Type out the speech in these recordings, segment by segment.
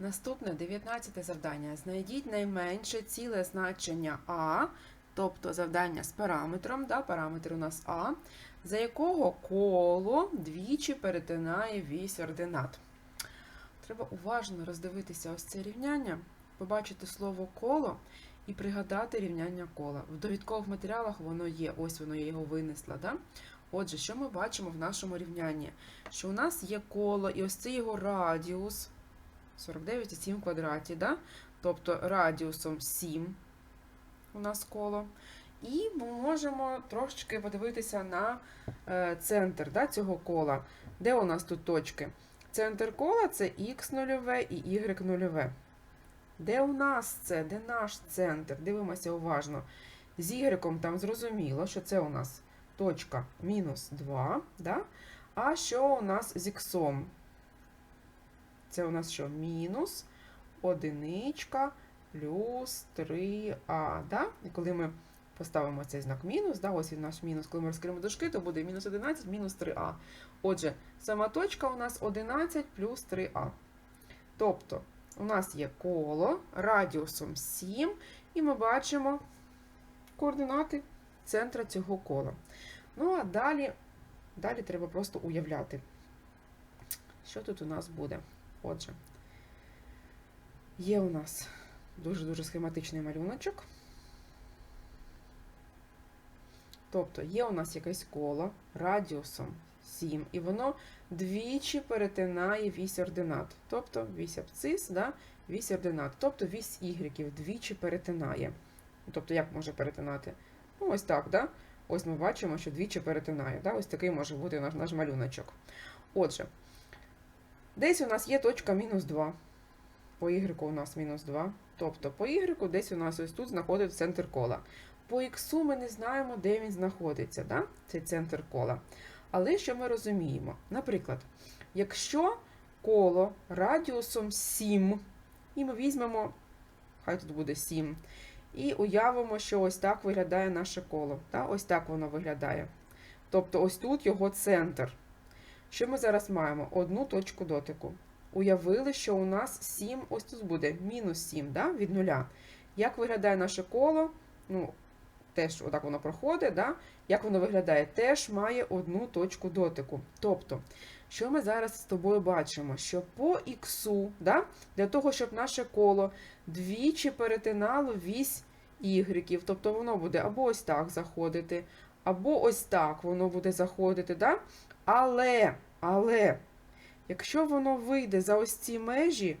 Наступне 19 завдання. Знайдіть найменше ціле значення А, тобто завдання з параметром, да, параметр у нас А, за якого коло двічі перетинає вісь ординат. Треба уважно роздивитися ось це рівняння, побачити слово коло і пригадати рівняння кола. В довідкових матеріалах воно є, ось воно я його винесла. Да? Отже, що ми бачимо в нашому рівнянні? Що у нас є коло, і ось це його радіус 49,7 в квадраті, да? тобто радіусом 7 у нас коло. І ми можемо трошечки подивитися на е, центр да, цього кола. Де у нас тут точки? Центр кола це х нульове і y нульове. Де у нас це? Де наш центр? Дивимося уважно. З y там зрозуміло, що це у нас точка мінус 2. Да? А що у нас з х? Це у нас що? Мінус одиничка плюс 3а. Да? І коли ми поставимо цей знак мінус, да, ось він наш мінус, коли ми розкриємо дужки, то буде мінус 11 мінус 3а. Отже, сама точка у нас 11 плюс 3а. Тобто, у нас є коло радіусом 7, і ми бачимо координати центра цього кола. Ну, а далі, далі треба просто уявляти, що тут у нас буде. Отже, є у нас дуже-дуже схематичний малюночок. Тобто є у нас якесь коло радіусом 7, і воно двічі перетинає вісь ординат. Тобто вісь абцис, да, вісь ординат. Тобто вісь y двічі перетинає. Тобто, як може перетинати? Ну, ось так, да? Ось ми бачимо, що двічі перетинає. Да? Ось такий може бути наш, наш малюночок. Отже, десь у нас є точка мінус 2. По y у нас мінус 2. Тобто по y десь у нас ось тут знаходиться центр кола. По х ми не знаємо, де він знаходиться, да? цей центр кола. Але що ми розуміємо? Наприклад, якщо коло радіусом 7, і ми візьмемо, хай тут буде 7, і уявимо, що ось так виглядає наше коло. Да? Ось так воно виглядає. Тобто ось тут його центр. Що ми зараз маємо? Одну точку дотику. Уявили, що у нас 7, ось тут буде мінус 7 да? від нуля. Як виглядає наше коло? Ну, теж отак воно проходить. Да? Як воно виглядає? Теж має одну точку дотику. Тобто, що ми зараз з тобою бачимо? Що по іксу, да? для того, щоб наше коло двічі перетинало вісь ігреків, тобто воно буде або ось так заходити, або ось так воно буде заходити. Да? Але, але, якщо воно вийде за ось ці межі,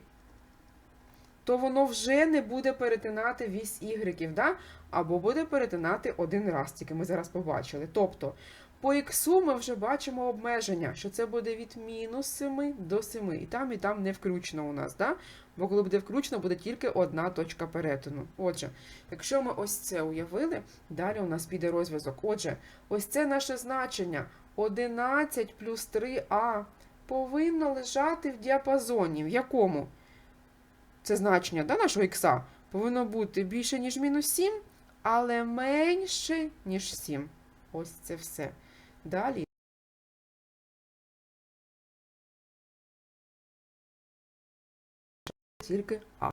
то воно вже не буде перетинати вісь ігреків, да? або буде перетинати один раз, тільки ми зараз побачили. Тобто, по іксу ми вже бачимо обмеження, що це буде від мінус 7 до 7. І там, і там не включено у нас. Да? Бо коли буде включено, буде тільки одна точка перетину. Отже, якщо ми ось це уявили, далі у нас піде розв'язок. Отже, ось це наше значення 11 плюс 3а повинно лежати в діапазоні. В якому? Це значення да, нашого ікса повинно бути більше, ніж мінус 7, але менше, ніж 7. Ось це все. Далі. Тільки А.